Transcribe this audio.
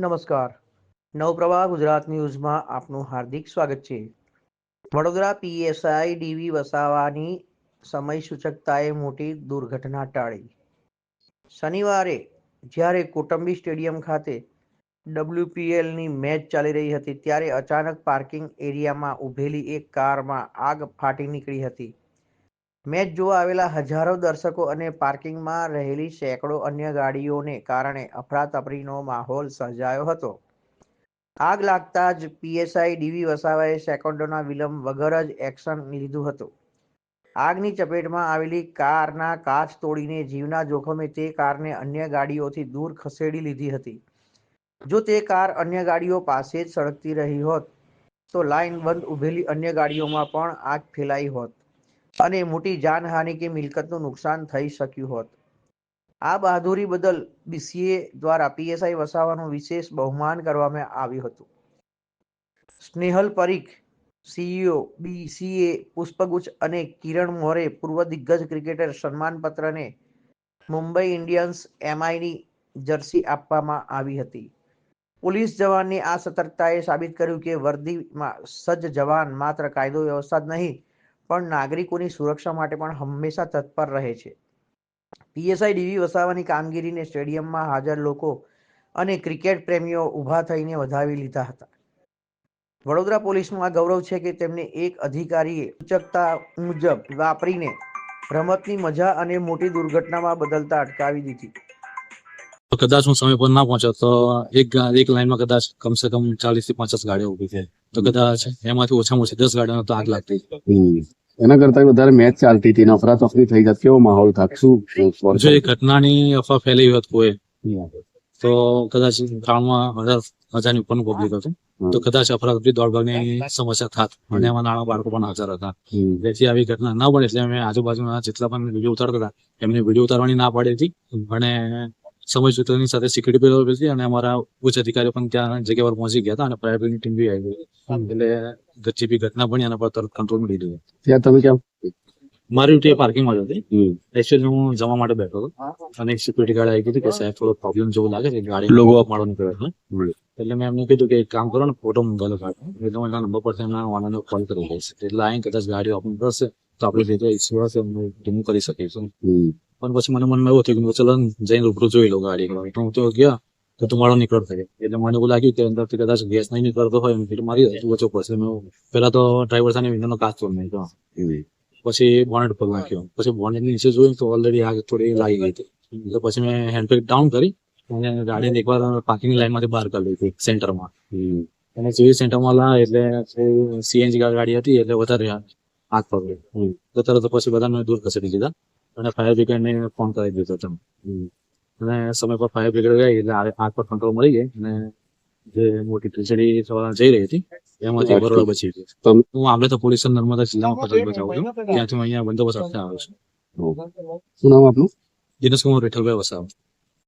નમસ્કાર. નવપ્રવાહ ગુજરાત ન્યૂઝમાં આપનું હાર્દિક સ્વાગત છે. વડોદરા પીએસઆઈ ડીવી વસાવાની સમય સૂચકતાએ મોટી દુર્ઘટના ટાળી. શનિવારે જ્યારે કોટંબી સ્ટેડિયમ ખાતે ડબ્લ્યુપીએલની મેચ ચાલી રહી હતી, ત્યારે અચાનક પાર્કિંગ એરિયામાં ઊભેલી એક કારમાં આગ ફાટી નીકળી હતી. મેચ જોવા આવેલા હજારો દર્શકો અને પાર્કિંગમાં રહેલી સેંકડો અન્ય ગાડીઓને કારણે અફરાતફરીનો માહોલ સર્જાયો હતો. આગ લાગતા જ પીએસઆઈ ડીવી વસાવાએ સેકન્ડોના વિલંબ વગર જ એક્શન લીધું હતું. આગની ચપેટમાં આવેલી કારના કાચ તોડીને જીવના જોખમે તે કારને અન્ય ગાડીઓથી દૂર ખસેડી લીધી હતી. જો તે કાર અન્ય ગાડીઓ પાસે જ સળગતી રહી હોત, તો લાઇન બંધ ઊભેલી અન્ય ગાડીઓમાં પણ આગ ફેલાઈ હોત. અને મોટી જાનહાનિ કે મિલકતનું નુકસાન થઈ શક્યું હોત. આ બહાદુરી બદલ બીસીએ દ્વારા પીએસઆઈ વસાવાનું વિશેષ બહુમાન કરવામાં આવ્યું હતું. સ્નેહલ પરીખ, સીઈઓ, બીસીએ, પુષ્પગુચ્છ અને કિરણ મોરે પૂર્વ દિગ્ગજ ક્રિકેટર સન્માનપત્રને મુંબઈ ઇન્ડિયન્સ એમઆઈની જર્સી આપવામાં આવી હતી. પોલીસ જવાનની આ સતર્કતાએ સાબિત કર્યું કે વર્દીમાં સજ્જ જવાન માત્ર કાયદો વ્યવસ્થા જ નહીં પણ નાગરિકોની સુરક્ષા માટે પણ હંમેશા તત્પર રહે છે. પીએસઆઈ ડીવી વસાવાની કામગીરીને સ્ટેડિયમમાં હાજર લોકો અને ક્રિકેટ પ્રેમીઓ ઊભા થઈને વધાવી લીધા હતા. વડોદરા પોલીસનું આ ગૌરવ છે કે તેમને એક અધિકારીએ સૂચકતા મુજબ વાપરીને રમતની મજા અને મોટી દુર્ઘટનામાં બદલતા અટકાવી દીધી. કદાચ હું સમય પર ના પહોંચ્યો તો એક એક લાઈનમાં કદાચ કમસે કમ ચાલીસથી પચાસ ગાડીઓ ઊભી છે તો કદાચ એમાંથી ઓછામાં ઓછી દસ ગાડીઓ તો આગ લાગતી. એના કરતા વધારે મેચ ચાલતી હતી. ને અફરાતફરી થઈ જાત કેવો માહોલ થાત? શું જો એ ઘટનાની અફવા ફેલાઈ હોત કોઈ તો કદાચ ગ્રાઉન્ડમાં હજાર હજારની ઉપરનું પબ્લિક હતું. તો કદાચ અફરાતફરી દોડ ભાગની સમસ્યા થાત. અને એમાં નાના બાળકો પણ હાજર હતા. જેથી આવી ઘટના ના બને. એટલે અમે આજુબાજુના જેટલા પણ વીડિયો ઉતારતા હતા એમને વીડિયો ઉતારવાની ના પાડી હતી. અને સમય સૂત્રની સાથે સિક્યુરિટી પેલો હતી અને અમારા ઉચ્ચ અધિકારીઓ પણ ત્યાં જગ્યા પર પહોંચી ગયા હતા અને પ્રાઇવેટની ટીમ બી આવી ગઈ. એટલે જે બી ઘટના બની એના પર તરત કંટ્રોલ મળી ગયો. ત્યાં તમે કેમ મારી ડ્યુટી પાર્કિંગમાં જ હતી. એકચ્યુઅલી હું જવા માટે બેઠો હતો. અને એક સિક્યુરિટી ગાર્ડ આવી કીધું કે સાહેબ થોડો પ્રોબ્લેમ જેવું લાગે છે ગાડી લોકો મારો નીકળે છે. એટલે મેં એમને કીધું કે એક કામ કરો ને ફોટો મંગાવેલો કાઢો એટલે હું એના નંબર પરથી એમના વાહનનો કોલ કરવો પડશે એટલે અહીં કદાચ ગાડીઓ ઓપન કરશે. તો આપણે જે હશે એમને remove કરી શકીશું પણ પછી મને મનમાં એવું થયું કે ચલો જઈને રૂબરૂ જોઈ લો ગાડી હું તો ગયા તો ધુમાડો નીકળતો થાય એટલે મને એવું લાગ્યું કે અંદરથી કદાચ ગેસ નહીં નીકળતો હોય એટલે મારી વચ્ચે પડશે મેં પેલા તો ડ્રાઈવર સાથે વિન્ડોનો કાચ તોડ નાખ્યો. પછી બોનેટ પર નાખ્યો. પછી બોનેટ નીચે જોયું તો ઓલરેડી આગ થોડી લાગી ગઈ હતી. એટલે પછી મેં હેન્ડબ્રેક ડાઉન કરી અને ગાડીને એકવાર પાર્કિંગ લાઈનમાંથી બહાર કરી લીધી સેન્ટરમાં. અને જેવી સેન્ટરમાં લા એટલે સીએનજી ગાડી હતી એટલે વધારે આગ પકડી. તો તરત પછી બધાને દૂર ખસેડી દીધા. અને ફાયર બ્રિગેડને ફોન કરી દીધો તમે. અને સમય પર ફાયર બ્રિગેડ ગઈ એટલે આગ પર કંટ્રોલ મળી ગઈ અને જે મોટી ખીચડી થવા જઈ રહી હતી એમાંથી બરોડા બચી ગઈ હું આમલે તો પોલીસ નર્મદા જિલ્લામાં ફરજ બચાવું છું. ત્યાંથી હું અહીંયા બંદોબસ્ત અર્થે આવ્યો છું. શું નામ આપનું? દિનેશ કુમાર વિઠ્ઠલભાઈ વસાવ.